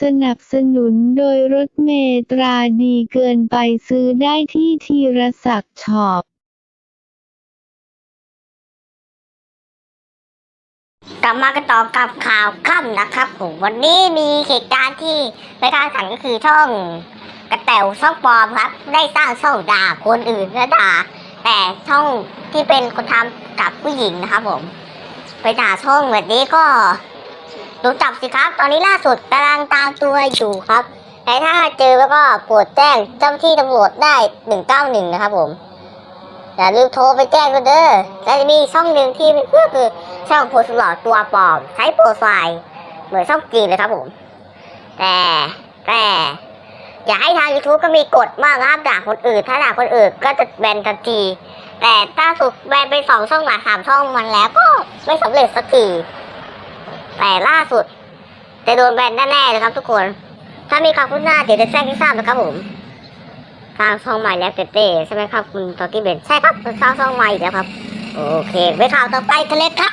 สนับสนุนโดยรถเมตราดีเกินไปซื้อได้ที่ธีรศักดิ์ช็อปกลับมากันต่อกับข่าวค่ำนะครับผมวันนี้มีเหตุการณ์ที่ไม่คาดฝันก็คือช่องกระแตวช่องปลอมครับ ได้สร้างช่องด่าคนอื่นและด่า แต่ช่องที่เป็นคนทำกับผู้หญิงนะครับผม ไปด่าช่องแบบนี้ก็ูจับสิครับ ตอนนี้ล่าสุดกำลังตามตัวอยู่ครับแต่ถ้าเจอแล้วก็โปรดแจ้งเจ้าหน้าที่ตำรวจได้หนึ่งเก้าหนึ่งนะครับผมอย่าลืมโทรไปแจ้งกันเด้อและจะมีช่องหนึ่งที่เพื่อคือช่องโพสต์หลอดตัวปลอมใช้โปรไฟล์เหมือนช่องจีนเลยครับผม แต่แต่อย่าให้ทาง YouTube ก็มีกฎมากห้ามด่าคนอื่น ถ้าด่าคนอื่นก็จะแบนทันที แต่ถ้าสุดแบนไปสองช่องหลายสามช่องมันแล้วก็ไม่สำเร็จสักที แต่ล่าสุดจะโดนแบนแน่ๆเลยครับทุกคน ถ้ามีความคืบหน้าเดี๋ยวจะแจ้งให้ทราบนะครับผมทางช่องใหม่แล้วเต้ๆใช่ไหมครับคุณตอกี้เบนใช่ครับสร้างช่องใหม่อีกแล้วครับ โอเค ไปข่าวต่อไปกันเลยครับ